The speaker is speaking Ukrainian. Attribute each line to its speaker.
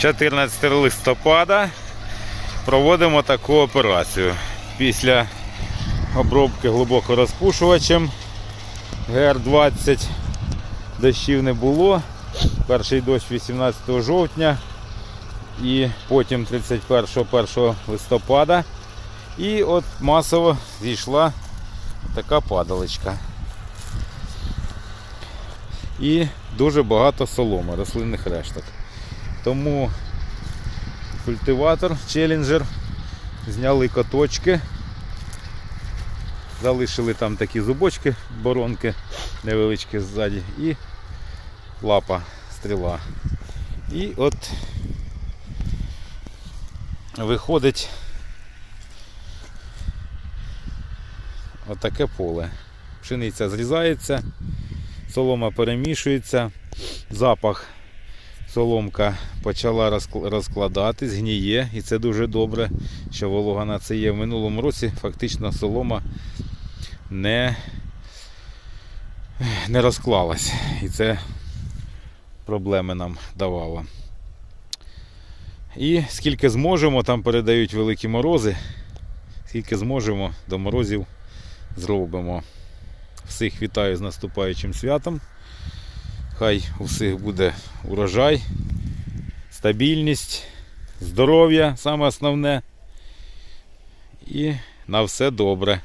Speaker 1: 14 листопада проводимо таку операцію. Після обробки глибоко розпушувачем ГР-20 дощів не було. Перший дощ 18 жовтня і потім 31-1 листопада. І от масово зійшла така падалочка. І дуже багато соломи, рослинних решток. Тому культиватор Challenger зняли каточки, залишили там такі зубочки, боронки невеличкі ззаді і лапа, стріла. І от виходить отаке поле. Пшениця зрізається, солома перемішується, запах соломка почала розкладатись, гніє, і це дуже добре, що волога на це є. В минулому році фактично солома не, не розклалась. І це проблеми нам давало. І скільки зможемо, там передають великі морози. Скільки зможемо, до морозів зробимо. Всіх вітаю з наступаючим святом. Хай у буде урожай, стабільність, здоров'я саме основне. І на все добре.